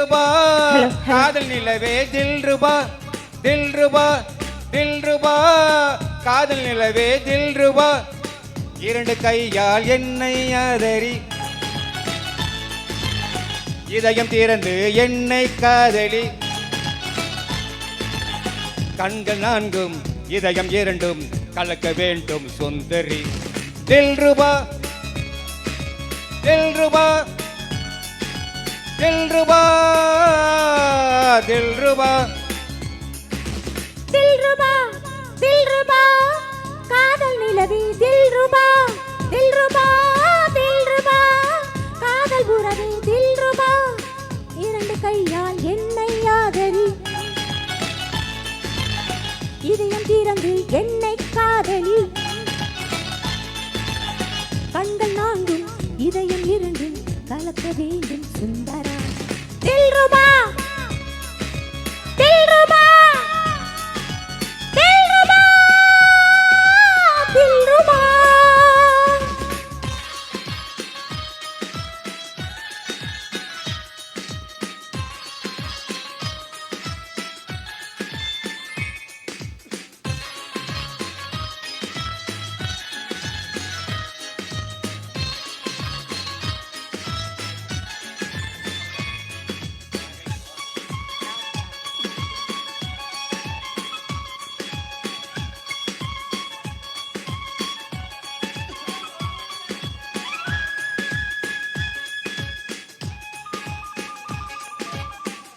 ரூபா காதல் நிலவே தில் ரூபா தில் ரூபா தில் ரூபா. காதல் நிலவே தில் ரூபா. இரண்டு கையால் என்னை ஆதரி இதயம் திறந்து என்னை காதலி. கண்கள் நான்கும் இதயம் இரண்டும் கலக்க வேண்டும் சுந்தரி. தில் ரூபா தில் ரூபா தில்ருபா தில்ருபா காதல் நிலவி தில்ருபா தில்ருபா தில்ருபா காதல் உறவே தில்ருபா இரண்டு கையால் என்னை ஆதரி. இதயம் திறந்து என்னை காதலி. கண்கள் நான்கும் இதயம் இரண்டும் கலக்க வேண்டும் சுந்தரா. தில்ருபா தில்ருபா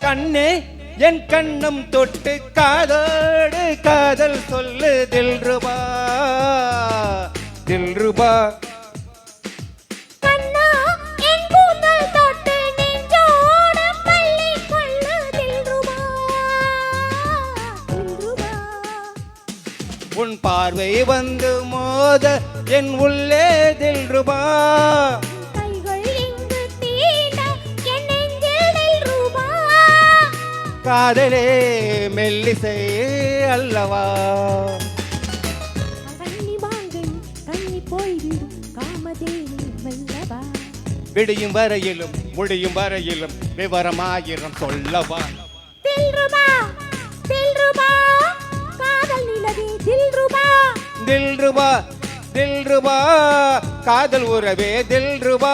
கண்ணே என் கண்ணம் தொட்டு காதோடு காதல் சொல்லு தில் ரூபா தில் ரூபா. உன் பார்வை வந்து மோத என் உள்ளே காதலே மெல்லிசை அல்லவா? விடியும் வரையிலும் முடியும் வரையிலும் விவரமாயிரம் சொல்லவா? தில் ரூபா தில் ரூபா காதல் உறவே தில் ரூபா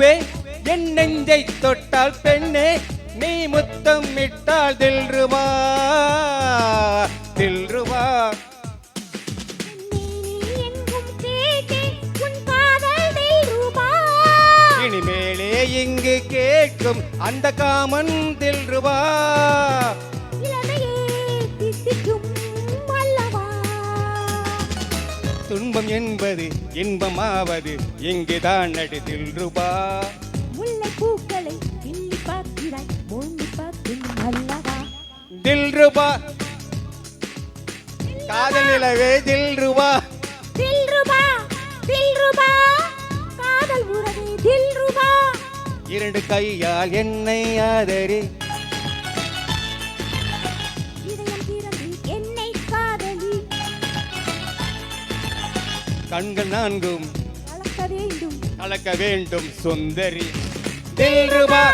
பூவே என் நெஞ்சை தொட்டால் பெண்ணே நீ முத்தம் இட்டால் தில்ருவா தில்ருவா தில் ரூபா இனிமேலே இங்கு கேட்கும் அந்த காமன் தில்ருவா துன்பம் என்பது இன்பமாவது. இங்குதான் நடு தில் ரூபா முல்லை பூக்களை கிள்ளி பார்க்கிறாய் மோங்கி பார்க்கும் அல்லவா? தில் ரூபா காதல் நிலவே தில் ரூபா தில்ருபா தில்ருபா காதல் உறவே தில்ருபா இரண்டு கையால் என்னை ஆதரி. கண்கள் நான்கும். கலக்க வேண்டும் கலக்க வேண்டும் சுந்தரி. தில் ரூபா.